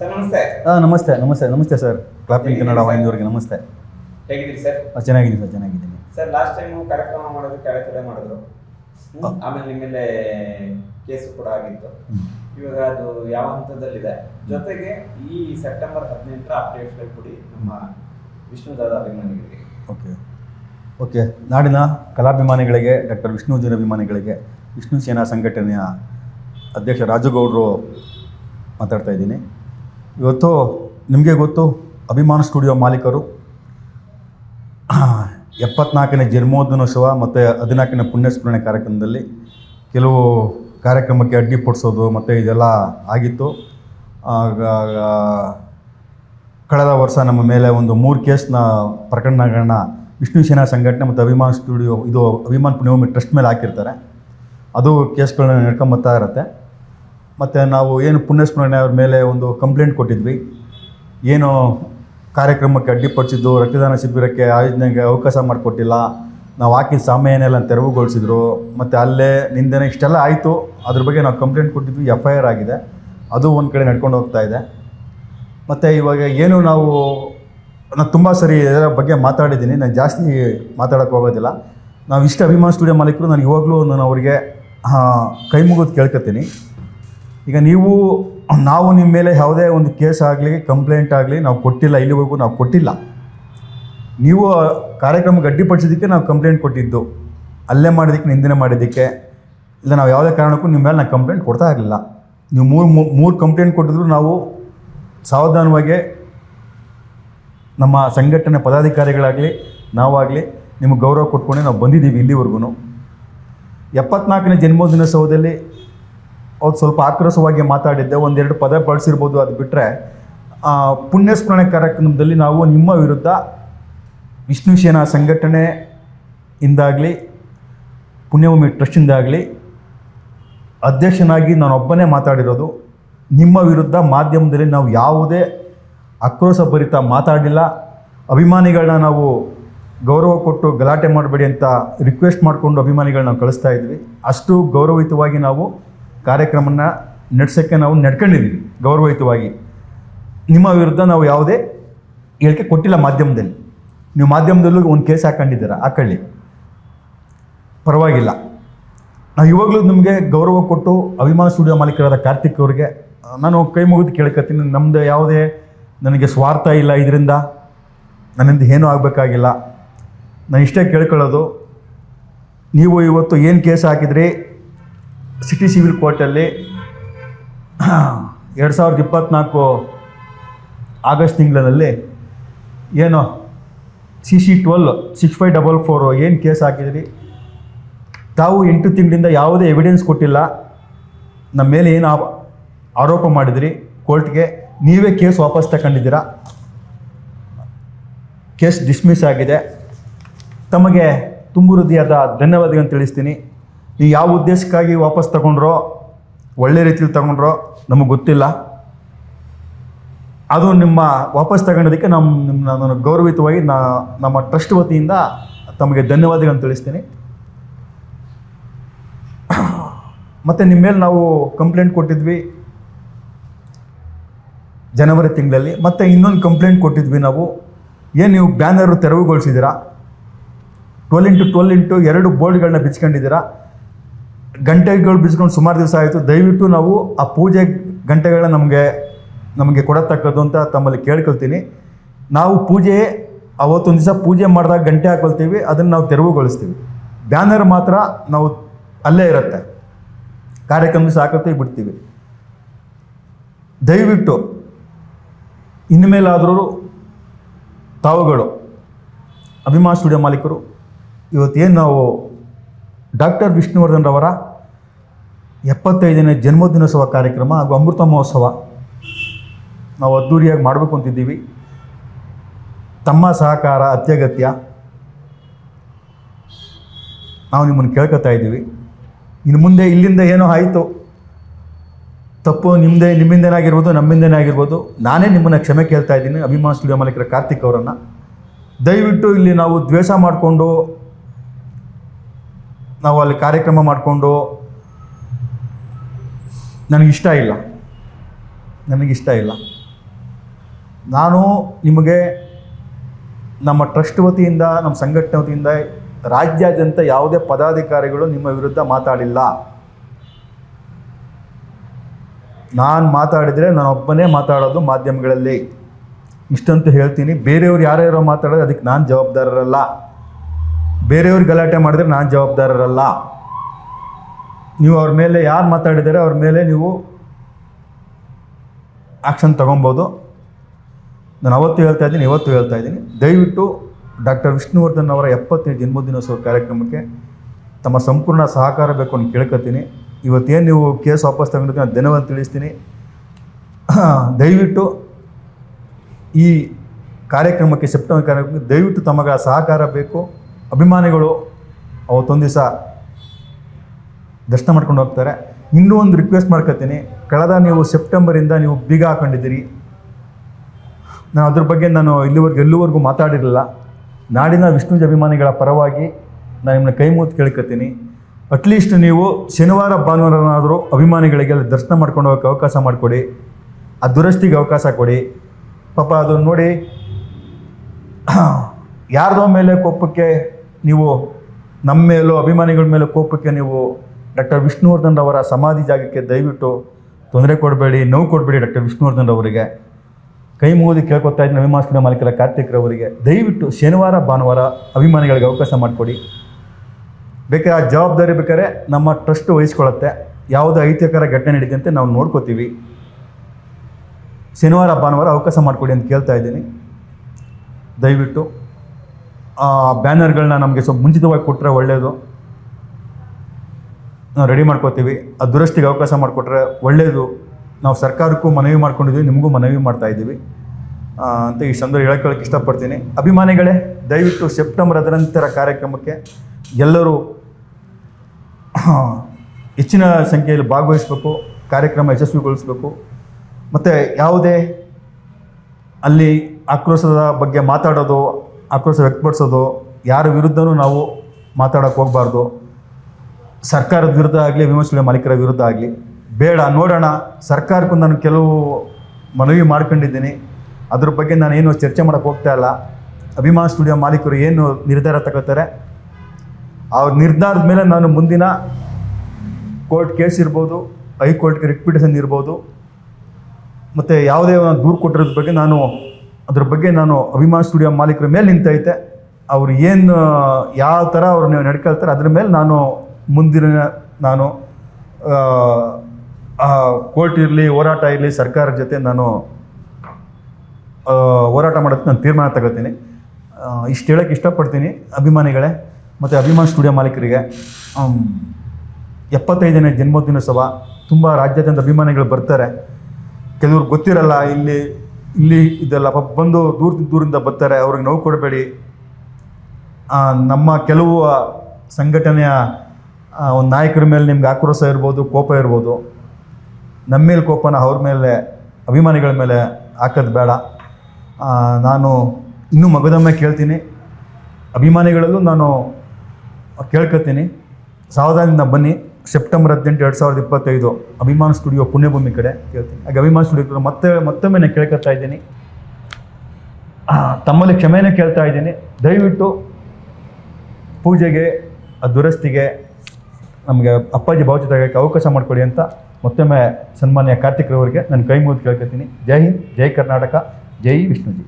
Sir ನಮಸ್ತೆ. ಹಾಂ ನಮಸ್ತೆ ನಮಸ್ತೆ ನಮಸ್ತೆ ಸರ್. ಕ್ಲಾಪಿಂಗ್ ಕನ್ನಡ ವಾಹಿನಿಯವರಿಗೆ ನಮಸ್ತೆ. ಹೇಗಿದ್ದೀರಿ ಸರ್? ಚೆನ್ನಾಗಿದ್ದೀನಿ ಸರ್ ಚೆನ್ನಾಗಿದ್ದೀನಿ. ಸರ್ ಲಾಸ್ಟ್ ಟೈಮ್ ಕಾರ್ಯಕ್ರಮ ಮಾಡೋದು ಕರೆ ಮಾಡಿದ್ರು. ಆಮೇಲೆ ನಿಮ್ಮ ಮೇಲೆ ಕೇಸು ಕೂಡ ಆಗಿತ್ತು. ಇವಾಗ ಅದು ಯಾವ ಹಂತದಲ್ಲಿದೆ? ಜೊತೆಗೆ ಈ ಸೆಪ್ಟೆಂಬರ್ ಹದಿನೆಂಟರ ಅಪ್ಡೇಟ್ಗಳು ಕೊಡಿ ನಮ್ಮ ವಿಷ್ಣುದಾದ ಅಭಿಮಾನಿಗಳಿಗೆ. ಓಕೆ. ಓಕೆ ನಾಡಿನ ಕಲಾಭಿಮಾನಿಗಳಿಗೆ ಡಾಕ್ಟರ್ ವಿಷ್ಣು ಜನ ಅಭಿಮಾನಿಗಳಿಗೆ ವಿಷ್ಣು ಸೇನಾ ಸಂಘಟನೆಯ ಅಧ್ಯಕ್ಷ ರಾಜುಗೌಡರು ಮಾತಾಡ್ತಾ ಇದ್ದೀನಿ. ಇವತ್ತು ನಿಮಗೆ ಗೊತ್ತು, ಅಭಿಮಾನ ಸ್ಟುಡಿಯೋ ಮಾಲೀಕರು. ಎಪ್ಪತ್ನಾಲ್ಕನೇ ಜನ್ಮೋದಿನೋತ್ಸವ ಮತ್ತು ಹದಿನಾಲ್ಕನೇ ಪುಣ್ಯಸ್ಮರಣೆ ಕಾರ್ಯಕ್ರಮದಲ್ಲಿ ಕೆಲವು ಕಾರ್ಯಕ್ರಮಕ್ಕೆ ಅಡ್ಡಿಪಡಿಸೋದು ಮತ್ತು ಇದೆಲ್ಲ ಆಗಿತ್ತು. ಆಗ ಕಳೆದ ವರ್ಷ ನಮ್ಮ ಮೇಲೆ ಒಂದು ಮೂರು ಕೇಸ್ನ ಪ್ರಕರಣಗಳನ್ನ ವಿಷ್ಣು ಸೇನಾ ಸಂಘಟನೆ ಮತ್ತು ಅಭಿಮಾನ ಸ್ಟುಡಿಯೋ, ಇದು ಅಭಿಮಾನ್ ಪುಣ್ಯಭೂಮಿ ಟ್ರಸ್ಟ್ ಮೇಲೆ ಹಾಕಿರ್ತಾರೆ. ಅದು ಕೇಸ್ಗಳನ್ನ ನಡ್ಕೊಂಬತ್ತಾ ಇರುತ್ತೆ. ಮತ್ತು ನಾವು ಏನು ಪುಣ್ಯಸ್ಮರಣೆ ಅವ್ರ ಮೇಲೆ ಒಂದು ಕಂಪ್ಲೇಂಟ್ ಕೊಟ್ಟಿದ್ವಿ. ಏನು ಕಾರ್ಯಕ್ರಮಕ್ಕೆ ಅಡ್ಡಿಪಡಿಸಿದ್ದು, ರಕ್ತದಾನ ಶಿಬಿರಕ್ಕೆ ಆಯೋಜನೆಗೆ ಅವಕಾಶ ಮಾಡಿಕೊಟ್ಟಿಲ್ಲ. ನಾವು ಹಾಕಿದ ಸಮಯನೆಲ್ಲ ತೆರವುಗೊಳಿಸಿದ್ರು. ಮತ್ತು ಅಲ್ಲೇ ನಿಂದನೆ ಇಷ್ಟೆಲ್ಲ ಆಯಿತು. ಅದ್ರ ಬಗ್ಗೆ ನಾವು ಕಂಪ್ಲೇಂಟ್ ಕೊಟ್ಟಿದ್ವಿ ಎಫ್ ಐ ಆರ್ ಆಗಿದೆ. ಅದು ಒಂದು ಕಡೆ ನಡ್ಕೊಂಡು ಹೋಗ್ತಾ ಇದೆ. ಮತ್ತು ಇವಾಗ ಏನು ನಾವು ನಾನು ತುಂಬ ಸರಿ ಇದರ ಬಗ್ಗೆ ಮಾತಾಡಿದ್ದೀನಿ. ನಾನು ಜಾಸ್ತಿ ಮಾತಾಡೋಕ್ಕೆ ಹೋಗೋದಿಲ್ಲ. ನಾವು ಇಷ್ಟ ಅಭಿಮಾನ ಸ್ಟುಡಿಯೋ ಮಾಲೀಕರು, ನಾನು ಇವಾಗಲೂ ನಾನು ಅವರಿಗೆ ಕೈ ಮುಗಿದು ಕೇಳ್ಕೊತೀನಿ. ಈಗ ನೀವು, ನಾವು ನಿಮ್ಮ ಮೇಲೆ ಯಾವುದೇ ಒಂದು ಕೇಸ್ ಆಗಲಿ ಕಂಪ್ಲೇಂಟ್ ಆಗಲಿ, ನಾವು ಕೊಟ್ಟಿಲ್ಲ ಇಲ್ಲಿವರೆಗೂ ನಾವು ಕೊಟ್ಟಿಲ್ಲ. ನೀವು ಕಾರ್ಯಕ್ರಮಕ್ಕೆ ಅಡ್ಡಿಪಡಿಸಿದ್ದಕ್ಕೆ ನಾವು ಕಂಪ್ಲೇಂಟ್ ಕೊಟ್ಟಿದ್ದು. ಅಲ್ಲೇ ಮಾಡಿದ್ದಕ್ಕೆ ನಿಂದನೆ ಮಾಡಿದ್ದಕ್ಕೆ. ಇಲ್ಲ, ನಾವು ಯಾವುದೇ ಕಾರಣಕ್ಕೂ ನಿಮ್ಮ ಮೇಲೆ ನಾವು ಕಂಪ್ಲೇಂಟ್ ಕೊಡ್ತಾ ಇರಲಿಲ್ಲ. ನೀವು ಮೂರು ಮೂರು ಕಂಪ್ಲೇಂಟ್ ಕೊಟ್ಟಿದ್ರು ನಾವು ಸಾವಧಾನವಾಗಿ ನಮ್ಮ ಸಂಘಟನೆ ಪದಾಧಿಕಾರಿಗಳಾಗಲಿ, ನಾವಾಗಲಿ ನಿಮಗೆ ಗೌರವ ಕೊಟ್ಕೊಂಡೆ ನಾವು ಬಂದಿದ್ದೀವಿ ಇಲ್ಲಿವರೆಗೂ. ಎಪ್ಪತ್ನಾಲ್ಕನೇ ಜನ್ಮದಿನೋತ್ಸವದಲ್ಲಿ ಅವ್ರು ಸ್ವಲ್ಪ ಆಕ್ರೋಶವಾಗಿ ಮಾತಾಡಿದ್ದೆ, ಒಂದೆರಡು ಪದ ಬಳಸಿರ್ಬೋದು ಅದು ಬಿಟ್ಟರೆ ಪುಣ್ಯಸ್ಮರಣೆ ಕಾರ್ಯಕ್ರಮದಲ್ಲಿ ನಾವು ನಿಮ್ಮ ವಿರುದ್ಧ ವಿಷ್ಣು ಸೇನಾ ಸಂಘಟನೆಯಿಂದಾಗಲಿ ಪುಣ್ಯಭೂಮಿ ಟ್ರಸ್ಟಿಂದಾಗಲಿ, ಅಧ್ಯಕ್ಷನಾಗಿ ನಾನೊಬ್ಬನೇ ಮಾತಾಡಿರೋದು. ನಿಮ್ಮ ವಿರುದ್ಧ ಮಾಧ್ಯಮದಲ್ಲಿ ನಾವು ಯಾವುದೇ ಆಕ್ರೋಶಭರಿತ ಮಾತಾಡಿಲ್ಲ. ಅಭಿಮಾನಿಗಳನ್ನ ನಾವು ಗೌರವ ಕೊಟ್ಟು ಗಲಾಟೆ ಮಾಡಬೇಡಿ ಅಂತ ರಿಕ್ವೆಸ್ಟ್ ಮಾಡಿಕೊಂಡು ಅಭಿಮಾನಿಗಳನ್ನ ಕಳಿಸ್ತಾ ಇದ್ವಿ. ಅಷ್ಟು ಗೌರವಯುತವಾಗಿ ನಾವು ಕಾರ್ಯಕ್ರಮನ ನಡೆಸೋಕ್ಕೆ ನಾವು ನಡ್ಕೊಂಡಿದ್ದೀವಿ ಗೌರವಯುತವಾಗಿ. ನಿಮ್ಮ ವಿರುದ್ಧ ನಾವು ಯಾವುದೇ ಹೇಳಿಕೆ ಕೊಟ್ಟಿಲ್ಲ ಮಾಧ್ಯಮದಲ್ಲಿ. ನೀವು ಮಾಧ್ಯಮದಲ್ಲೂ ಒಂದು ಕೇಸ್ ಹಾಕೊಂಡಿದ್ದೀರ? ಹಾಕೊಳ್ಳಿ. ಪರವಾಗಿಲ್ಲ. ನಾವು ಇವಾಗಲೂ ನಿಮಗೆ ಗೌರವ ಕೊಟ್ಟು ಅಭಿಮಾನ ಸ್ಟುಡಿಯೋ ಮಾಲೀಕರಾದ ಕಾರ್ತಿಕ್ ಅವರಿಗೆ ನಾನು ಕೈ ಮುಗಿದು ಕೇಳ್ಕೊತೀನಿ. ನಮ್ಮದು ಯಾವುದೇ ನನಗೆ ಸ್ವಾರ್ಥ ಇಲ್ಲ ಇದರಿಂದ. ನನ್ನಿಂದ ಏನೂ ಆಗಬೇಕಾಗಿಲ್ಲ. ನಾನು ಇಷ್ಟೇ ಕೇಳ್ಕೊಳ್ಳೋದು, ನೀವು ಇವತ್ತು ಏನು ಕೇಸ್ ಹಾಕಿದ್ರಿ? ಸಿಟಿ ಸಿವಿಲ್ ಕೋರ್ಟಲ್ಲಿ ಎರಡು ಸಾವಿರದ ಇಪ್ಪತ್ತ್ನಾಲ್ಕು ಆಗಸ್ಟ್ ತಿಂಗಳಲ್ಲಿ ಏನು C C twelve six five double four ಏನು ಕೇಸ್ ಹಾಕಿದ್ರಿ? ತಾವು ಎಂಟು ತಿಂಗಳಿಂದ ಯಾವುದೇ ಎವಿಡೆನ್ಸ್ ಕೊಟ್ಟಿಲ್ಲ. ನಮ್ಮ ಮೇಲೆ ಏನು ಆರೋಪ ಮಾಡಿದ್ರಿ? ಕೋರ್ಟ್ಗೆ ನೀವೇ ಕೇಸ್ ವಾಪಸ್ ತಗೊಂಡಿದ್ದೀರಾ? ಕೇಸ್ ಡಿಸ್ಮಿಸ್ ಆಗಿದೆ. ತಮಗೆ ತುಂಬು ಹೃದಯದ ಧನ್ಯವಾದಗಳನ್ನು ತಿಳಿಸ್ತೀನಿ. ನೀವು ಯಾವ ಉದ್ದೇಶಕ್ಕಾಗಿ ವಾಪಸ್ ತಗೊಂಡ್ರೋ, ಒಳ್ಳೆ ರೀತಿಯಲ್ಲಿ ತಗೊಂಡ್ರೋ ನಮಗೆ ಗೊತ್ತಿಲ್ಲ. ಅದು ನಿಮ್ಮ ವಾಪಸ್ ತಗೊಂಡೋದಕ್ಕೆ ನಮ್ಮ ನಿಮ್ಮ ಗೌರವಿತವಾಗಿ ನಾ, ನಮ್ಮ ಟ್ರಸ್ಟ್ ವತಿಯಿಂದ ತಮಗೆ ಧನ್ಯವಾದಗಳನ್ನು ತಿಳಿಸ್ತೀನಿ. ಮತ್ತು ನಿಮ್ಮ ಮೇಲೆ ನಾವು ಕಂಪ್ಲೇಂಟ್ ಕೊಟ್ಟಿದ್ವಿ ಜನವರಿ ತಿಂಗಳಲ್ಲಿ, ಮತ್ತು ಇನ್ನೊಂದು ಕಂಪ್ಲೇಂಟ್ ಕೊಟ್ಟಿದ್ವಿ ನಾವು. ಏನು ನೀವು ಬ್ಯಾನರು ತೆರವುಗೊಳಿಸಿದ್ದೀರಾ? ಟ್ವೆಲ್ ಇಂಟು ಟ್ವೆಲ್ ಇಂಟು ಎರಡು ಬೋರ್ಡ್ಗಳನ್ನ ಬಿಚ್ಕೊಂಡಿದ್ದೀರಾ? ಗಂಟೆಗಳು ಬಿಸ್ಕೊಂಡು ಸುಮಾರು ದಿವಸ ಆಯಿತು. ದಯವಿಟ್ಟು ನಾವು ಆ ಪೂಜೆ ಗಂಟೆಗಳ ನಮಗೆ ನಮಗೆ ಕೊಡತಕ್ಕದ್ದು ಅಂತ ತಮ್ಮಲ್ಲಿ ಕೇಳ್ಕೊಳ್ತೀನಿ. ನಾವು ಪೂಜೆ, ಅವತ್ತೊಂದು ದಿವಸ ಪೂಜೆ ಮಾಡಿದಾಗ ಗಂಟೆ ಹಾಕೊಳ್ತೀವಿ, ಅದನ್ನು ನಾವು ತೆರವುಗೊಳಿಸ್ತೀವಿ. ಬ್ಯಾನರ್ ಮಾತ್ರ ನಾವು ಅಲ್ಲೇ ಇರುತ್ತೆ. ಕಾರ್ಯಕ್ರಮ ಹಾಕೊಳ್ತೀವಿ ಬಿಡ್ತೀವಿ. ದಯವಿಟ್ಟು ಇನ್ಮೇಲಾದರೂ ತಾವುಗಳು, ಅಭಿಮಾ ಸ್ಟುಡಿಯೋ ಮಾಲೀಕರು, ಇವತ್ತೇನು ನಾವು ಡಾಕ್ಟರ್ ವಿಷ್ಣುವರ್ಧನ್ ರವರ ಎಪ್ಪತ್ತೈದನೇ ಜನ್ಮದಿನೋತ್ಸವ ಕಾರ್ಯಕ್ರಮ ಹಾಗೂ ಅಮೃತ ಮಹೋತ್ಸವ ನಾವು ಅದ್ಧೂರಿಯಾಗಿ ಮಾಡಬೇಕು ಅಂತಿದ್ದೀವಿ. ತಮ್ಮ ಸಹಕಾರ, ಅತ್ಯಗತ್ಯ ನಾವು ನಿಮ್ಮನ್ನು ಕೇಳ್ಕೊತಾ ಇದ್ದೀವಿ. ಇನ್ನು ಮುಂದೆ ಇಲ್ಲಿಂದ ಏನೋ ಆಯಿತು. ತಪ್ಪು ನಿಮ್ಮದೇ ನಿಮ್ಮಿಂದನೇ ಆಗಿರ್ಬೋದು, ನಮ್ಮಿಂದನೇ ಆಗಿರ್ಬೋದು. ನಾನೇ ನಿಮ್ಮನ್ನು ಕ್ಷಮೆ ಕೇಳ್ತಾ ಇದ್ದೀನಿ. ಅಭಿಮಾನ್ ಸ್ಟುಡಿಯೋ ಮಾಲೀಕರ ಕಾರ್ತಿಕ್ ಅವರನ್ನು. ದಯವಿಟ್ಟು ಇಲ್ಲಿ ನಾವು ದ್ವೇಷ ಮಾಡಿಕೊಂಡು ನಾವು ಅಲ್ಲಿ ಕಾರ್ಯಕ್ರಮ ಮಾಡಿಕೊಂಡು ನನಗಿಷ್ಟ ಇಲ್ಲ. ನನಗಿಷ್ಟ ಇಲ್ಲ. ನಾನು ನಿಮಗೆ ನಮ್ಮ ಟ್ರಸ್ಟ್ ವತಿಯಿಂದ, ನಮ್ಮ ಸಂಘಟನೆ ವತಿಯಿಂದ ರಾಜ್ಯಾದ್ಯಂತ ಯಾವುದೇ ಪದಾಧಿಕಾರಿಗಳು ನಿಮ್ಮ ವಿರುದ್ಧ ಮಾತಾಡಿಲ್ಲ. ನಾನು ಮಾತಾಡಿದರೆ ನಾನೊಬ್ಬನೇ ಮಾತಾಡೋದು ಮಾಧ್ಯಮಗಳಲ್ಲಿ. ಇಷ್ಟಂತೂ ಹೇಳ್ತೀನಿ. ಬೇರೆಯವ್ರು ಯಾರ್ಯಾರೋ ಮಾತಾಡೋದು ಅದಕ್ಕೆ ನಾನು ಜವಾಬ್ದಾರರಲ್ಲ. ಬೇರೆಯವ್ರು ಗಲಾಟೆ ಮಾಡಿದ್ರೆ ನಾನು ಜವಾಬ್ದಾರರಲ್ಲ. ನೀವು ಅವ್ರ ಮೇಲೆ ಯಾರು ಮಾತಾಡಿದರೆ ಅವ್ರ ಮೇಲೆ ನೀವು ಆ್ಯಕ್ಷನ್ ತೊಗೊಬೋದು. ನಾನು ಅವತ್ತು ಹೇಳ್ತಾ ಇದ್ದೀನಿ, ಇವತ್ತು ಹೇಳ್ತಾ ಇದ್ದೀನಿ. ದಯವಿಟ್ಟು ಡಾಕ್ಟರ್ ವಿಷ್ಣುವರ್ಧನ್ ಅವರ ಎಪ್ಪತ್ತನೇ ಜನ್ಮದಿನೋತ್ಸವ ಕಾರ್ಯಕ್ರಮಕ್ಕೆ ತಮ್ಮ ಸಂಪೂರ್ಣ ಸಹಕಾರ ಬೇಕು ಅಂತ ಕೇಳ್ಕೊತೀನಿ. ಇವತ್ತೇನು ನೀವು ಕೇಸ್ ವಾಪಸ್ ತಗೊಂಡಿದ್ದೀನಿ ನಾನು ದಿನವನ್ನು ತಿಳಿಸ್ತೀನಿ. ದಯವಿಟ್ಟು ಈ ಕಾರ್ಯಕ್ರಮಕ್ಕೆ ಸೆಪ್ಟೆಂಬರ್ ಕಾರ್ಯಕ್ರಮಕ್ಕೆ ದಯವಿಟ್ಟು ತಮಗೆ ಸಹಕಾರ ಬೇಕು. ಅಭಿಮಾನಿಗಳು ಅವತ್ತೊಂದು ದಿವಸ ದರ್ಶನ ಮಾಡ್ಕೊಂಡು ಹೋಗ್ತಾರೆ. ಇನ್ನೂ ಒಂದು ರಿಕ್ವೆಸ್ಟ್ ಮಾಡ್ಕೊತೀನಿ. ಕಳೆದ ನೀವು ಸೆಪ್ಟೆಂಬರಿಂದ ನೀವು ಬೀಗ ಹಾಕೊಂಡಿದ್ದೀರಿ. ನಾನು ಅದ್ರ ಬಗ್ಗೆ ನಾನು ಇಲ್ಲಿವರೆಗೂ ಎಲ್ಲೂವರೆಗೂ ಮಾತಾಡಿರಲಿಲ್ಲ. ನಾಡಿನ ವಿಷ್ಣುಜ ಅಭಿಮಾನಿಗಳ ಪರವಾಗಿ ನಾನು ನಿಮ್ಮನ್ನ ಕೈ ಮುಗಿದು ಕೇಳ್ಕೊತೀನಿ. ಅಟ್ಲೀಸ್ಟ್ ನೀವು ಶನಿವಾರ, ಭಾನುವಾರನಾದರೂ ಅಭಿಮಾನಿಗಳಿಗೆ ಅಲ್ಲಿ ದರ್ಶನ ಮಾಡ್ಕೊಂಡು ಹೋಗೋಕ್ಕೆ ಅವಕಾಶ ಮಾಡಿಕೊಡಿ. ಆ ದುರಸ್ತಿಗೆ ಅವಕಾಶ ಕೊಡಿ. ಪಾಪ ಅದನ್ನು ನೋಡಿ, ಯಾರದೋ ಮೇಲೆ ಕೋಪಕ್ಕೆ ನೀವು ನಮ್ಮ ಮೇಲೋ ಅಭಿಮಾನಿಗಳ ಮೇಲೆ ಕೋಪಕ್ಕೆ ನೀವು ಡಾಕ್ಟರ್ ವಿಷ್ಣುವರ್ಧನ್ ಅವರ ಸಮಾಧಿ ಜಾಗಕ್ಕೆ ದಯವಿಟ್ಟು ತೊಂದರೆ ಕೊಡಬೇಡಿ, ನೋವು ಕೊಡಬೇಡಿ ಡಾಕ್ಟರ್ ವಿಷ್ಣುವರ್ಧನ್ ಅವರಿಗೆ ಕೈ ಮುಗಿದು ಕೇಳ್ಕೊತಾ ಇದ್ದೀನಿ ಅಭಿಮಾನಿಗಳ ಮಾಲೀಕರ ಕಾರ್ತಿಕ್ರವರಿಗೆ ದಯವಿಟ್ಟು ಶನಿವಾರ, ಭಾನುವಾರ ಅಭಿಮಾನಿಗಳಿಗೆ ಅವಕಾಶ ಮಾಡಿಕೊಡಿ. ಬೇಕಾದ್ರೆ ಆ ಜವಾಬ್ದಾರಿ ಬೇಕಾದ್ರೆ ನಮ್ಮ ಟ್ರಸ್ಟ್ ವಹಿಸ್ಕೊಳ್ಳುತ್ತೆ. ಯಾವುದೇ ಅಹಿತಕರ ಘಟನೆ ನಡೀತಂತೆ ನಾವು ನೋಡ್ಕೋತೀವಿ. ಶನಿವಾರ, ಭಾನುವಾರ ಅವಕಾಶ ಮಾಡಿಕೊಡಿ ಅಂತ ಕೇಳ್ತಾ ಇದ್ದೀನಿ. ದಯವಿಟ್ಟು ಬ್ಯಾನರ್ಗಳನ್ನ ನಮಗೆ ಸ್ವಲ್ಪ ಮುಂಚಿತವಾಗಿ ಕೊಟ್ಟರೆ ಒಳ್ಳೆಯದು ನಾವು ರೆಡಿ ಮಾಡ್ಕೋತೀವಿ. ಆ ದುರಸ್ತಿಗೆ ಅವಕಾಶ ಮಾಡಿಕೊಟ್ರೆ ಒಳ್ಳೆಯದು ನಾವು ಸರ್ಕಾರಕ್ಕೂ ಮನವಿ ಮಾಡ್ಕೊಂಡಿದ್ವಿ, ನಿಮಗೂ ಮನವಿ ಮಾಡ್ತಾ ಇದ್ದೀವಿ. ಅಂತ ಈ ಸಂದರ್ಭ ಹೇಳ್ಕೊಳ್ಳೋಕೆ ಇಷ್ಟಪಡ್ತೀನಿ. ಅಭಿಮಾನಿಗಳೇ, ದಯವಿಟ್ಟು ಸೆಪ್ಟೆಂಬರ್ ಹದಿನೆಂಟರ ಕಾರ್ಯಕ್ರಮಕ್ಕೆ ಎಲ್ಲರೂ ಹೆಚ್ಚಿನ ಸಂಖ್ಯೆಯಲ್ಲಿ ಭಾಗವಹಿಸಬೇಕು, ಕಾರ್ಯಕ್ರಮ ಯಶಸ್ವಿಗೊಳಿಸಬೇಕು. ಮತ್ತು ಯಾವುದೇ ಅಲ್ಲಿ ಆಕ್ರೋಶದ ಬಗ್ಗೆ ಮಾತಾಡೋದು ಆಕ್ರೋಶ ವ್ಯಕ್ತಪಡಿಸೋದು, ಯಾರ ವಿರುದ್ಧನೂ ನಾವು ಮಾತಾಡೋಕೆ ಹೋಗಬಾರ್ದು. ಸರ್ಕಾರದ ವಿರುದ್ಧ ಆಗಲಿ ವಿಮರ್ಶೆ ಮಾಲೀಕರ ವಿರುದ್ಧ ಆಗಲಿ. ಬೇಡ, ನೋಡೋಣ. ಸರ್ಕಾರಕ್ಕೂ ನಾನು ಕೆಲವು ಮನವಿ ಮಾಡ್ಕೊಂಡಿದ್ದೀನಿ. ಅದ್ರ ಬಗ್ಗೆ ನಾನು ಏನು ಚರ್ಚೆ ಮಾಡೋಕೆ ಹೋಗ್ತಾ ಇಲ್ಲ. ಅಭಿಮಾನ ಸ್ಟುಡಿಯೋ ಮಾಲೀಕರು ಏನು ನಿರ್ಧಾರ ತಗೋತಾರೆ ಅವ್ರ ನಿರ್ಧಾರದ ಮೇಲೆ ನಾನು ಮುಂದಿನ ಕೋರ್ಟ್ ಕೇಸ್ ಇರ್ಬೋದು, ಹೈಕೋರ್ಟ್ಗೆ ರಿಕ್ವಿಟೇಷನ್ ಇರ್ಬೋದು. ಮತ್ತು ಯಾವುದೇ ದೂರು ಕೊಟ್ಟಿರೋದ್ರ ಬಗ್ಗೆ ನಾನು ಅದ್ರ ಬಗ್ಗೆ ನಾನು ಅಭಿಮಾನ್ ಸ್ಟುಡಿಯೋ ಮಾಲೀಕರ ಮೇಲೆ ನಿಂತೈತೆ. ಅವ್ರು ಏನು ಯಾವ ಥರ ನೀವು ನಡ್ಕೊಳ್ತಾರೆ ಅದ್ರ ಮೇಲೆ ನಾನು ಮುಂದಿನ ನಾನು ಕೋರ್ಟ್ ಇರಲಿ, ಹೋರಾಟ ಇರಲಿ ಸರ್ಕಾರದ ಜೊತೆ ನಾನು ಹೋರಾಟ ಮಾಡೋಕ್ಕೆ ನಾನು ತೀರ್ಮಾನ ತಗೋತೀನಿ. ಇಷ್ಟು ಹೇಳೋಕ್ಕೆ ಇಷ್ಟಪಡ್ತೀನಿ ಅಭಿಮಾನಿಗಳೇ, ಮತ್ತು ಅಭಿಮಾನ ಸ್ಟುಡಿಯೋ ಮಾಲೀಕರಿಗೆ. ಎಪ್ಪತ್ತೈದನೇ ಜನ್ಮದಿನೋತ್ಸವ, ತುಂಬ ರಾಜ್ಯಾದ್ಯಂತ ಅಭಿಮಾನಿಗಳು ಬರ್ತಾರೆ. ಕೆಲವ್ರು ಗೊತ್ತಿರಲ್ಲ ಇಲ್ಲಿ ಇಲ್ಲಿ ಇದೆಲ್ಲ ಬಂದು ದೂರ ದೂರಿಂದ ಬರ್ತಾರೆ, ಅವ್ರಿಗೆ ನೋವು ಕೊಡಬೇಡಿ. ನಮ್ಮ ಕೆಲವು ಸಂಘಟನೆಯ ಒಂದು ನಾಯಕರ ಮೇಲೆ ನಿಮ್ಗೆ ಆಕ್ರೋಶ ಇರ್ಬೋದು, ಕೋಪ ಇರ್ಬೋದು. ನಮ್ಮ ಮೇಲೆ ಕೋಪನ ಅವ್ರ ಮೇಲೆ, ಅಭಿಮಾನಿಗಳ ಮೇಲೆ ಹಾಕೋದು ಬೇಡ. ನಾನು ಇನ್ನೂ ಮಗದೊಮ್ಮೆ ಕೇಳ್ತೀನಿ. ಅಭಿಮಾನಿಗಳಲ್ಲೂ ನಾನು ಕೇಳ್ಕೊತೀನಿ. ಸಾವಧಾನದಿಂದ ಬನ್ನಿ. ಸೆಪ್ಟೆಂಬರ್ ಹದಿನೆಂಟು ಎರಡು ಸಾವಿರದ ಇಪ್ಪತ್ತೈದು ಅಭಿಮಾನ ಸ್ಟುಡಿಯೋ ಪುಣ್ಯಭೂಮಿ ಕಡೆ ಕೇಳ್ತೀನಿ. ಹಾಗೆ ಅಭಿಮಾನ ಸ್ಟುಡಿಯೋ ಮತ್ತೆ ಮತ್ತೊಮ್ಮೆ ನಾನು ಕೇಳ್ಕೊತಾ ಇದ್ದೀನಿ. ತಮ್ಮಲ್ಲಿ ಕ್ಷಮೆನೇ ಕೇಳ್ತಾ ಇದ್ದೀನಿ. ದಯವಿಟ್ಟು ಪೂಜೆಗೆ, ಆ ದುರಸ್ತಿಗೆ ನಮಗೆ ಅಪ್ಪಾಜಿ ಭಾವಚಿತ್ರಕ್ಕೆ ಅವಕಾಶ ಮಾಡಿಕೊಡಿ ಅಂತ ಮತ್ತೊಮ್ಮೆ ಸನ್ಮಾನ್ಯ ಕಾರ್ತಿಕ್ರವರಿಗೆ ನನ್ನ ನಾನು ಕೈ ಮುಗಿದು ಕೇಳ್ಕೊತೀನಿ ಜೈ ಹಿಂದ್, ಜೈ ಕರ್ನಾಟಕ, ಜೈ ವಿಷ್ಣುಜಿ.